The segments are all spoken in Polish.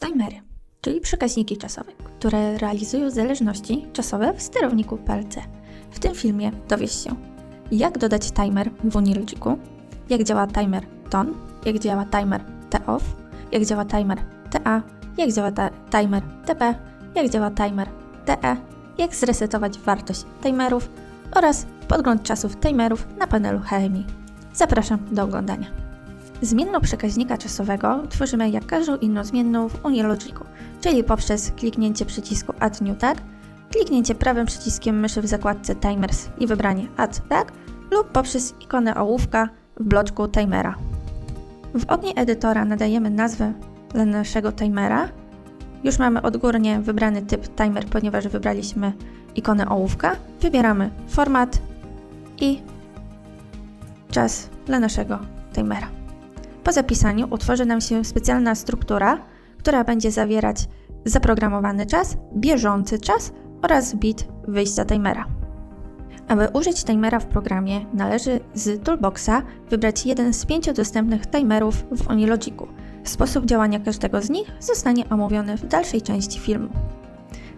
Timery, czyli przekaźniki czasowe, które realizują zależności czasowe w sterowniku PLC. W tym filmie dowiesz się, jak dodać timer w Unilogicu, jak działa timer TON, jak działa timer TOFF, jak działa timer TA, jak działa timer TP, jak działa timer TE, jak zresetować wartość timerów oraz podgląd czasów timerów na panelu HMI. Zapraszam do oglądania. Zmienną przekaźnika czasowego tworzymy jak każdą inną zmienną w Unilogicu, czyli poprzez kliknięcie przycisku Add New Tag, kliknięcie prawym przyciskiem myszy w zakładce Timers i wybranie Add Tag lub poprzez ikonę ołówka w bloczku timera. W oknie edytora nadajemy nazwę dla naszego timera. Już mamy odgórnie wybrany typ timer, ponieważ wybraliśmy ikonę ołówka. Wybieramy format i czas dla naszego timera. Po zapisaniu utworzy nam się specjalna struktura, która będzie zawierać zaprogramowany czas, bieżący czas oraz bit wyjścia timera. Aby użyć timera w programie, należy z Toolboxa wybrać jeden z pięciu dostępnych timerów w Unilogicu. Sposób działania każdego z nich zostanie omówiony w dalszej części filmu.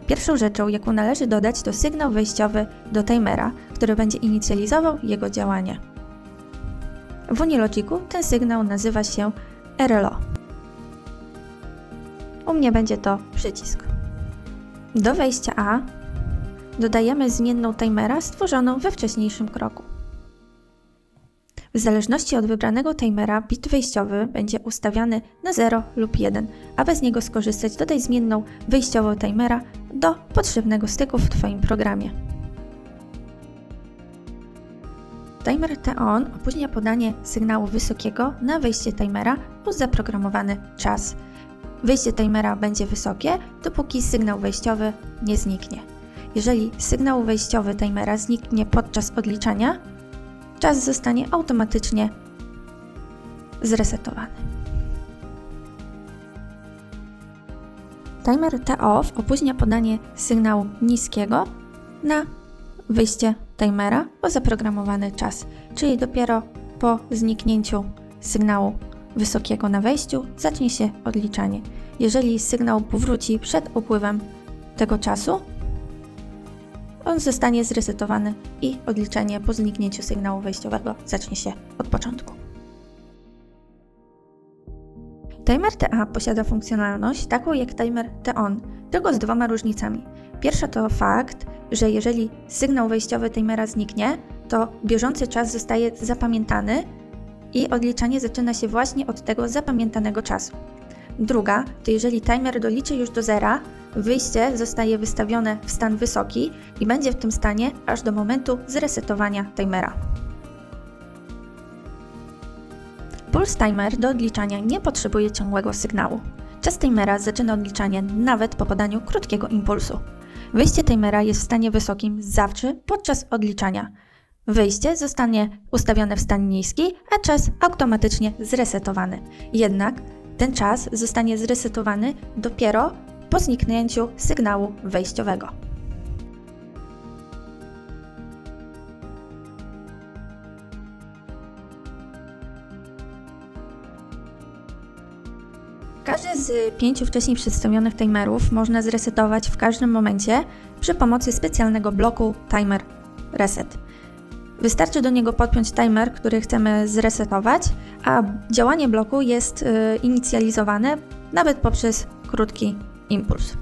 Pierwszą rzeczą, jaką należy dodać, to sygnał wejściowy do timera, który będzie inicjalizował jego działanie. W Unilogicu ten sygnał nazywa się RLO. U mnie będzie to przycisk. Do wejścia A dodajemy zmienną timera stworzoną we wcześniejszym kroku. W zależności od wybranego timera bit wejściowy będzie ustawiany na 0 lub 1, aby z niego skorzystać dodaj zmienną wyjściową timera do potrzebnego styku w Twoim programie. Timer T-on opóźnia podanie sygnału wysokiego na wejście timera plus zaprogramowany czas. Wyjście timera będzie wysokie, dopóki sygnał wejściowy nie zniknie. Jeżeli sygnał wejściowy timera zniknie podczas odliczania, czas zostanie automatycznie zresetowany. Timer T-off opóźnia podanie sygnału niskiego na wyjście timera o zaprogramowany czas, czyli dopiero po zniknięciu sygnału wysokiego na wejściu zacznie się odliczanie. Jeżeli sygnał powróci przed upływem tego czasu, on zostanie zresetowany i odliczenie po zniknięciu sygnału wejściowego zacznie się od początku. Timer TA posiada funkcjonalność taką jak timer TON, tylko z dwoma różnicami. Pierwsza to fakt, że jeżeli sygnał wejściowy timera zniknie, to bieżący czas zostaje zapamiętany i odliczanie zaczyna się właśnie od tego zapamiętanego czasu. Druga to jeżeli timer doliczy już do zera, wyjście zostaje wystawione w stan wysoki i będzie w tym stanie aż do momentu zresetowania timera. Pulse timer do odliczania nie potrzebuje ciągłego sygnału. Czas timera zaczyna odliczanie nawet po podaniu krótkiego impulsu. Wyjście timera jest w stanie wysokim zawsze podczas odliczania. Wyjście zostanie ustawione w stan niski, a czas automatycznie zresetowany. Jednak ten czas zostanie zresetowany dopiero po zniknięciu sygnału wejściowego. Każdy z pięciu wcześniej przedstawionych timerów można zresetować w każdym momencie przy pomocy specjalnego bloku Timer Reset. Wystarczy do niego podpiąć timer, który chcemy zresetować, a działanie bloku jest y, inicjalizowane nawet poprzez krótki impuls.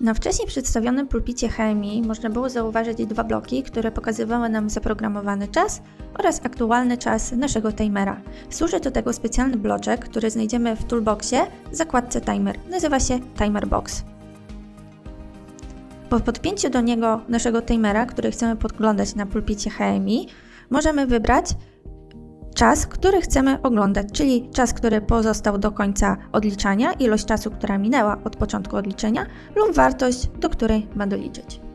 Na wcześniej przedstawionym pulpicie HMI można było zauważyć dwa bloki, które pokazywały nam zaprogramowany czas oraz aktualny czas naszego timera. Służy do tego specjalny bloczek, który znajdziemy w toolboxie w zakładce Timer. Nazywa się Timer Box. Po podpięciu do niego naszego timera, który chcemy podglądać na pulpicie HMI, możemy wybrać czas, który chcemy oglądać, czyli czas, który pozostał do końca odliczania, ilość czasu, która minęła od początku odliczenia lub wartość, do której ma doliczyć.